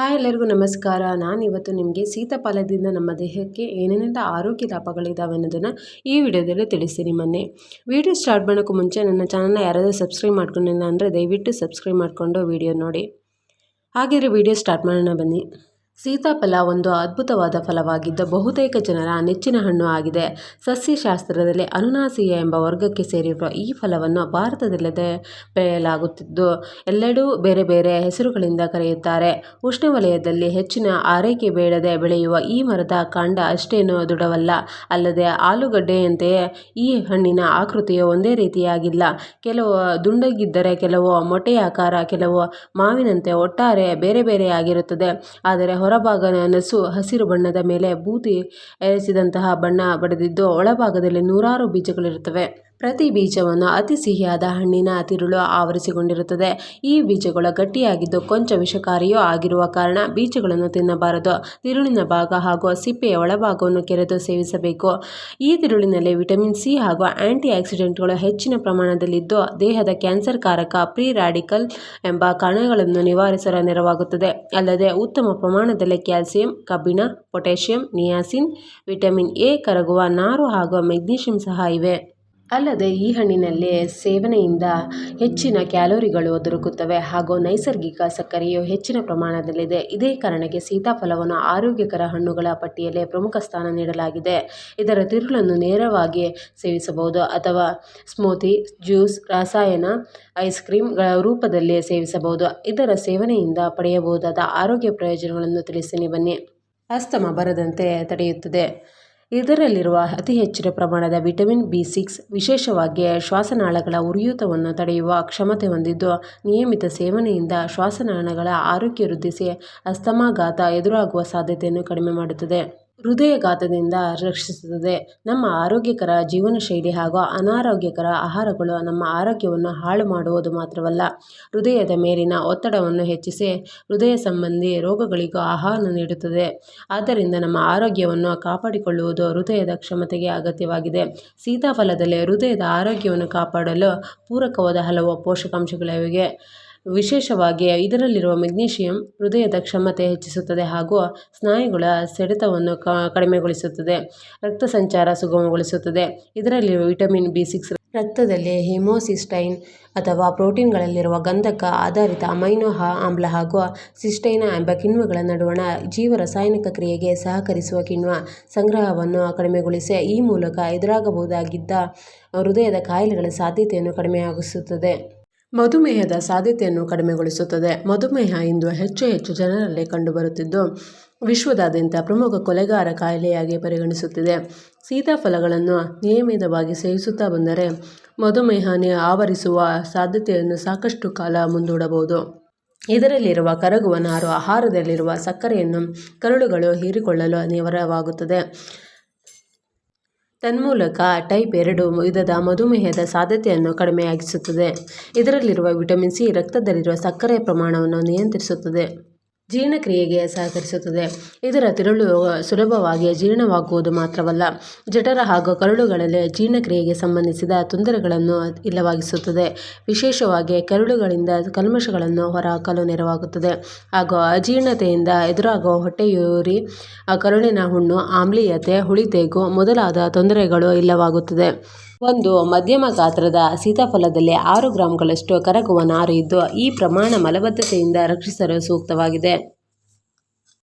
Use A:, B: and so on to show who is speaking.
A: Hi ಎಲ್ಲರಿಗೂ ನಮಸ್ಕಾರ. ನಾನು ಇವತ್ತು ನಿಮಗೆ ಸೀತಾಫಲದಿಂದ ನಮ್ಮ ದೇಹಕ್ಕೆ ಏನೇನೆಲ್ಲ ಆರೋಗ್ಯ ಲಾಭಗಳಿದ್ದಾವೆ ಅನ್ನೋದನ್ನು ಈ ವಿಡಿಯೋದಲ್ಲಿ ತಿಳಿಸ್ತೀನಿ ಮೊನ್ನೆ. ವಿಡಿಯೋ ಸ್ಟಾರ್ಟ್ ಮಾಡೋಕ್ಕೂ ಮುಂಚೆ ನನ್ನ ಚಾನಲ್ನ ಯಾರಾದರೂ ಸಬ್ಸ್ಕ್ರೈಬ್ ಮಾಡ್ಕೊಂಡಿಲ್ಲ ಅಂದರೆ ದಯವಿಟ್ಟು ಸಬ್ಸ್ಕ್ರೈಬ್ ಮಾಡಿಕೊಂಡು ವಿಡಿಯೋ ನೋಡಿ. ಹಾಗಿದ್ರೆ ವಿಡಿಯೋ ಸ್ಟಾರ್ಟ್ ಮಾಡೋಣ ಬನ್ನಿ. ಸೀತಾಫಲ ಒಂದು ಅದ್ಭುತವಾದ ಫಲವಾಗಿದ್ದ ಬಹುತೇಕ ಜನರ ನೆಚ್ಚಿನ ಹಣ್ಣು ಆಗಿದೆ. ಸಸ್ಯಶಾಸ್ತ್ರದಲ್ಲಿ ಅನುನಾಸಿಯ ಎಂಬ ವರ್ಗಕ್ಕೆ ಸೇರಿರುವ ಈ ಫಲವನ್ನು ಭಾರತದಲ್ಲದೆ ಬೆಳೆಯಲಾಗುತ್ತಿದ್ದು, ಎಲ್ಲೆಡೂ ಬೇರೆ ಬೇರೆ ಹೆಸರುಗಳಿಂದ ಕರೆಯುತ್ತಾರೆ. ಉಷ್ಣವಲಯದಲ್ಲಿ ಹೆಚ್ಚಿನ ಆರೈಕೆ ಬೇಡದೆ ಬೆಳೆಯುವ ಈ ಮರದ ಕಾಂಡ ಅಷ್ಟೇನು ದೃಢವಲ್ಲ. ಅಲ್ಲದೆ ಆಲೂಗಡ್ಡೆಯಂತೆಯೇ ಈ ಹಣ್ಣಿನ ಆಕೃತಿಯು ಒಂದೇ ರೀತಿಯಾಗಿಲ್ಲ. ಕೆಲವು ದುಂಡಗಿದ್ದರೆ ಕೆಲವು ಮೊಟ್ಟೆಯಾಕಾರ ಕೆಲವು ಮಾವಿನಂತೆ ಒಟ್ಟಾರೆ ಬೇರೆ ಬೇರೆಯಾಗಿರುತ್ತದೆ. ಆದರೆ ಹೊರಭಾಗ ನಸು ಹಸಿರು ಬಣ್ಣದ ಮೇಲೆ ಬೂದಿ ಎರಚಿದಂತಹ ಬಣ್ಣ ಬಡಿದಿದ್ದು ಒಳಭಾಗದಲ್ಲಿ ನೂರಾರು ಬೀಜಗಳಿರುತ್ತವೆ. ಪ್ರತಿ ಬೀಜವನ್ನು ಅತಿ ಸಿಹಿಯಾದ ಹಣ್ಣಿನ ತಿರುಳು ಆವರಿಸಿಕೊಂಡಿರುತ್ತದೆ. ಈ ಬೀಜಗಳು ಗಟ್ಟಿಯಾಗಿದ್ದು ಕೊಂಚ ವಿಷಕಾರಿಯೂ ಆಗಿರುವ ಕಾರಣ ಬೀಜಗಳನ್ನು ತಿನ್ನಬಾರದು. ತಿರುಳಿನ ಭಾಗ ಹಾಗೂ ಸಿಪ್ಪೆಯ ಒಳಭಾಗವನ್ನು ಕೆರೆದು ಸೇವಿಸಬೇಕು. ಈ ತಿರುಳಿನಲ್ಲಿ ವಿಟಮಿನ್ ಸಿ ಹಾಗೂ ಆಂಟಿ ಆಕ್ಸಿಡೆಂಟ್ಗಳು ಹೆಚ್ಚಿನ ಪ್ರಮಾಣದಲ್ಲಿದ್ದು, ದೇಹದ ಕ್ಯಾನ್ಸರ್ ಕಾರಕ ಪ್ರೀ ರಾಡಿಕಲ್ ಎಂಬ ಕಣಗಳನ್ನು ನಿವಾರಿಸಲು ನೆರವಾಗುತ್ತದೆ. ಅಲ್ಲದೆ ಉತ್ತಮ ಪ್ರಮಾಣದಲ್ಲಿ ಕ್ಯಾಲ್ಸಿಯಂ, ಕಬ್ಬಿಣ, ಪೊಟ್ಯಾಷಿಯಂ, ನಿಯಾಸಿನ್, ವಿಟಮಿನ್ ಎ ಕರಗುವ ನಾರು ಹಾಗೂ ಮೆಗ್ನೀಷಿಯಂ ಸಹ ಇವೆ. ಅಲ್ಲದೆ ಈ ಹಣ್ಣಿನಲ್ಲಿ ಸೇವನೆಯಿಂದ ಹೆಚ್ಚಿನ ಕ್ಯಾಲೋರಿಗಳು ದೊರಕುತ್ತವೆ ಹಾಗೂ ನೈಸರ್ಗಿಕ ಸಕ್ಕರೆಯು ಹೆಚ್ಚಿನ ಪ್ರಮಾಣದಲ್ಲಿದೆ. ಇದೇ ಕಾರಣಕ್ಕೆ ಸೀತಾಫಲವನ್ನು ಆರೋಗ್ಯಕರ ಹಣ್ಣುಗಳ ಪಟ್ಟಿಯಲ್ಲಿ ಪ್ರಮುಖ ಸ್ಥಾನ ನೀಡಲಾಗಿದೆ. ಇದರ ತಿರುಳನ್ನು ನೇರವಾಗಿ ಸೇವಿಸಬಹುದು ಅಥವಾ ಸ್ಮೂತಿ, ಜ್ಯೂಸ್, ರಸಾಯನ, ಐಸ್ ಕ್ರೀಮ್ಗಳ ರೂಪದಲ್ಲಿ ಸೇವಿಸಬಹುದು. ಇದರ ಸೇವನೆಯಿಂದ ಪಡೆಯಬಹುದಾದ ಆರೋಗ್ಯ ಪ್ರಯೋಜನಗಳನ್ನು ತಿಳಿಸ್ತೀನಿ ಬನ್ನಿ. ಅಸ್ತಮ ಬರದಂತೆ ತಡೆಯುತ್ತದೆ. ಇದರಲ್ಲಿರುವ ಅತಿ ಹೆಚ್ಚಿನ ಪ್ರಮಾಣದ ವಿಟಮಿನ್ ಬಿ ಸಿಕ್ಸ್ ವಿಶೇಷವಾಗಿ ಶ್ವಾಸನಾಳಗಳ ಉರಿಯೂತವನ್ನು ತಡೆಯುವ ಕ್ಷಮತೆ ಹೊಂದಿದ್ದು, ನಿಯಮಿತ ಸೇವನೆಯಿಂದ ಶ್ವಾಸನಾಳಗಳ ಆರೋಗ್ಯ ವೃದ್ಧಿಸಿ ಅಸ್ತಮಾಘಾತ ಎದುರಾಗುವ ಸಾಧ್ಯತೆಯನ್ನು ಕಡಿಮೆ ಮಾಡುತ್ತದೆ. ಹೃದಯಘಾತದಿಂದ ರಕ್ಷಿಸುತ್ತದೆ. ನಮ್ಮ ಆರೋಗ್ಯಕರ ಜೀವನ ಶೈಲಿ ಹಾಗೂ ಅನಾರೋಗ್ಯಕರ ಆಹಾರಗಳು ನಮ್ಮ ಆರೋಗ್ಯವನ್ನು ಹಾಳು ಮಾಡುವುದು ಮಾತ್ರವಲ್ಲ, ಹೃದಯದ ಮೇಲಿನ ಒತ್ತಡವನ್ನು ಹೆಚ್ಚಿಸಿ ಹೃದಯ ಸಂಬಂಧಿ ರೋಗಗಳಿಗೂ ಆಹ್ವಾನ ನೀಡುತ್ತದೆ. ಆದ್ದರಿಂದ ನಮ್ಮ ಆರೋಗ್ಯವನ್ನು ಕಾಪಾಡಿಕೊಳ್ಳುವುದು ಹೃದಯದ ಕ್ಷಮತೆಗೆ ಅಗತ್ಯವಾಗಿದೆ. ಸೀತಾಫಲದಲ್ಲಿ ಹೃದಯದ ಆರೋಗ್ಯವನ್ನು ಕಾಪಾಡಲು ಪೂರಕವಾದ ಹಲವು ಪೋಷಕಾಂಶಗಳಿವೆ. ವಿಶೇಷವಾಗಿ ಇದರಲ್ಲಿರುವ ಮೆಗ್ನೀಷಿಯಂ ಹೃದಯದ ಕ್ಷಮತೆ ಹೆಚ್ಚಿಸುತ್ತದೆ ಹಾಗೂ ಸ್ನಾಯುಗಳ ಸೆಡೆತವನ್ನು ಕಡಿಮೆಗೊಳಿಸುತ್ತದೆ. ರಕ್ತ ಸಂಚಾರ ಸುಗಮಗೊಳಿಸುತ್ತದೆ. ಇದರಲ್ಲಿರುವ ವಿಟಮಿನ್ ಬಿ ಸಿಕ್ಸ್ ರಕ್ತದಲ್ಲಿ ಹಿಮೋಸಿಸ್ಟೈನ್ ಅಥವಾ ಪ್ರೋಟೀನ್ಗಳಲ್ಲಿರುವ ಗಂಧಕ ಆಧಾರಿತ ಅಮೈನೋ ಆಮ್ಲ ಹಾಗೂ ಸಿಸ್ಟೈನ ಎಂಬ ಕಿಣ್ವಗಳ ನಡುವಣ ಜೀವರಸಾಯನಿಕ ಕ್ರಿಯೆಗೆ ಸಹಕರಿಸುವ ಕಿಣ್ವ ಸಂಗ್ರಹವನ್ನು ಕಡಿಮೆಗೊಳಿಸಿ ಈ ಮೂಲಕ ಎದುರಾಗಬಹುದಾಗಿದ್ದ ಹೃದಯದ ಕಾಯಿಲೆಗಳ ಸಾಧ್ಯತೆಯನ್ನು ಕಡಿಮೆಯಾಗಿಸುತ್ತದೆ ಮಧುಮೇಹದ ಸಾಧ್ಯತೆಯನ್ನು ಕಡಿಮೆಗೊಳಿಸುತ್ತದೆ. ಮಧುಮೇಹ ಇಂದು ಹೆಚ್ಚು ಹೆಚ್ಚು ಜನರಲ್ಲಿ ಕಂಡುಬರುತ್ತಿದ್ದು, ವಿಶ್ವದಾದ್ಯಂತ ಪ್ರಮುಖ ಕೊಲೆಗಾರ ಕಾಯಿಲೆಯಾಗಿ ಪರಿಗಣಿಸುತ್ತಿದೆ. ಸೀತಾಫಲಗಳನ್ನು ನಿಯಮಿತವಾಗಿ ಸೇವಿಸುತ್ತಾ ಬಂದರೆ ಮಧುಮೇಹ ಆವರಿಸುವ ಸಾಧ್ಯತೆಯನ್ನು ಸಾಕಷ್ಟು ಕಾಲ ಮುಂದೂಡಬಹುದು. ಇದರಲ್ಲಿರುವ ಕರಗುವ ನಾರು, ಆಹಾರದಲ್ಲಿರುವ ಸಕ್ಕರೆಯನ್ನು ಕರುಳುಗಳು ಹೀರಿಕೊಳ್ಳಲು ನೆರವಾಗುತ್ತದೆ ತನ್ಮೂಲಕ ಟೈಪ್ ಎರಡು ವಿಧದ ಮಧುಮೇಹದ ಸಾಧ್ಯತೆಯನ್ನು ಕಡಿಮೆಯಾಗಿಸುತ್ತದೆ. ಇದರಲ್ಲಿರುವ ವಿಟಮಿನ್ ಸಿ ರಕ್ತದಲ್ಲಿರುವ ಸಕ್ಕರೆಯ ಪ್ರಮಾಣವನ್ನು ನಿಯಂತ್ರಿಸುತ್ತದೆ. ಜೀರ್ಣಕ್ರಿಯೆಗೆ ಸಹಕರಿಸುತ್ತದೆ. ಇದರ ತಿರುಳು ಸುಲಭವಾಗಿ ಜೀರ್ಣವಾಗುವುದು ಮಾತ್ರವಲ್ಲ, ಜಠರ ಹಾಗೂ ಕರುಳುಗಳಲ್ಲಿ ಜೀರ್ಣಕ್ರಿಯೆಗೆ ಸಂಬಂಧಿಸಿದ ತೊಂದರೆಗಳನ್ನು ಇಲ್ಲವಾಗಿಸುತ್ತದೆ. ವಿಶೇಷವಾಗಿ ಕರುಳುಗಳಿಂದ ಕಲ್ಮಶಗಳನ್ನು ಹೊರಹಾಕಲು ನೆರವಾಗುತ್ತದೆ. ಹಾಗೂ ಅಜೀರ್ಣತೆಯಿಂದ ಎದುರಾಗುವ ಹೊಟ್ಟೆಯೂರಿ ಕರುಳಿನ ಹುಣ್ಣು, ಆಮ್ಲೀಯತೆ ಹುಳಿತೇಗು ಮೊದಲಾದ ತೊಂದರೆಗಳು ಇಲ್ಲವಾಗುತ್ತದೆ. ಒಂದು ಮಧ್ಯಮ ಗಾತ್ರದ ಸೀತಾಫಲದಲ್ಲಿ ಆರು ಗ್ರಾಂಗಳಷ್ಟು ಕರಗುವ ನಾರು ಇದ್ದು ಈ ಪ್ರಮಾಣ ಮಲಬದ್ಧತೆಯಿಂದ ರಕ್ಷಿಸಲು ಸೂಕ್ತವಾಗಿದೆ.